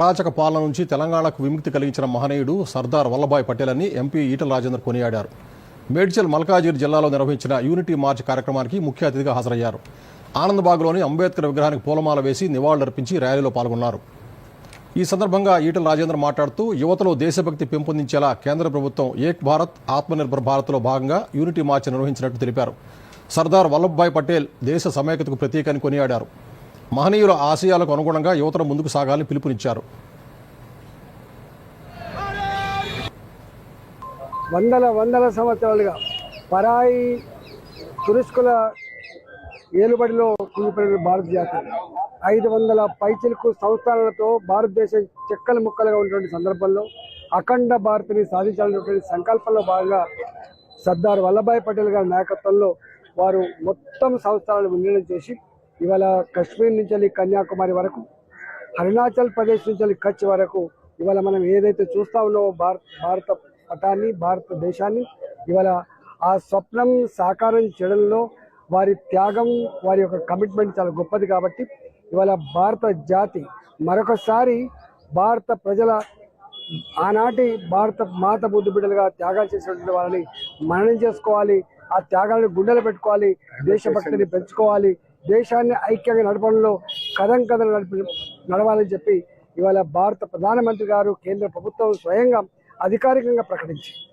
అరాచక పాలన నుంచి తెలంగాణకు విముక్తి కలిగించిన మహనీయుడు సర్దార్ వల్లభాయ్ పటేల్ అని ఎంపీ ఈటల రాజేందర్ కొనియాడారు. మేడ్చల్ మల్కాజిగిరి జిల్లాలో నిర్వహించిన యూనిటీ మార్చ్ కార్యక్రమానికి ముఖ్య అతిథిగా హాజరయ్యారు. ఆనందబాగ్లోని అంబేద్కర్ విగ్రహానికి పూలమాల వేసి నివాళులర్పించి ర్యాలీలో పాల్గొన్నారు. ఈ సందర్భంగా ఈటల రాజేందర్ మాట్లాడుతూ యువతలో దేశభక్తి పెంపొందించేలా కేంద్ర ప్రభుత్వం ఏక్ భారత్ ఆత్మనిర్భర్ భారత్లో భాగంగా యూనిటీ మార్చ్ నిర్వహించినట్టు తెలిపారు. సర్దార్ వల్లభాయ్ పటేల్ దేశ సమైక్యతకు ప్రతీక కొనియాడారు. మహనీయుల ఆశయాలకు అనుగుణంగా యువతను ముందుకు సాగాలని పిలుపునిచ్చారు. వందల వందల సంవత్సరాలుగా పరాయి తురుస్కుల ఏలుబడిలో కుంగిపోయిన భారత జాతి ఐదు వందల పైచిలకు సంస్థానాలతో భారతదేశం చెక్కలు ముక్కలుగా ఉన్నటువంటి సందర్భంలో అఖండ భారత్ని సాధించాలనేటువంటి సంకల్పంలో భాగంగా సర్దార్ వల్లభాయ్ పటేల్ గారి నాయకత్వంలో వారు మొత్తం సంస్థానాలను విలీనం చేసి ఇవాళ కశ్మీర్ నుంచి వెళ్ళి కన్యాకుమారి వరకు అరుణాచల్ ప్రదేశ్ నుంచి వెళ్ళి కచ్ వరకు ఇవాళ మనం ఏదైతే చూస్తా ఉన్నామో భారత భారత పటాన్ని భారతదేశాన్ని ఇవాళ ఆ స్వప్నం సాకారం చేయడంలో వారి త్యాగం వారి యొక్క కమిట్మెంట్ చాలా గొప్పది కాబట్టి ఇవాళ భారత జాతి మరొకసారి భారత ప్రజల ఆనాటి భారత మాత బుద్ధి బిడ్డలుగా త్యాగాలు చేసినటువంటి వాళ్ళని మననం చేసుకోవాలి ఆ త్యాగాలను గుండెలు పెట్టుకోవాలి దేశభక్తిని పెంచుకోవాలి దేశాన్ని ఐక్యంగా నడపడంలో కథం కథలు నడిపి నడవాలని చెప్పి ఇవాళ భారత ప్రధానమంత్రి గారు కేంద్ర ప్రభుత్వం స్వయంగా అధికారికంగా ప్రకటించింది.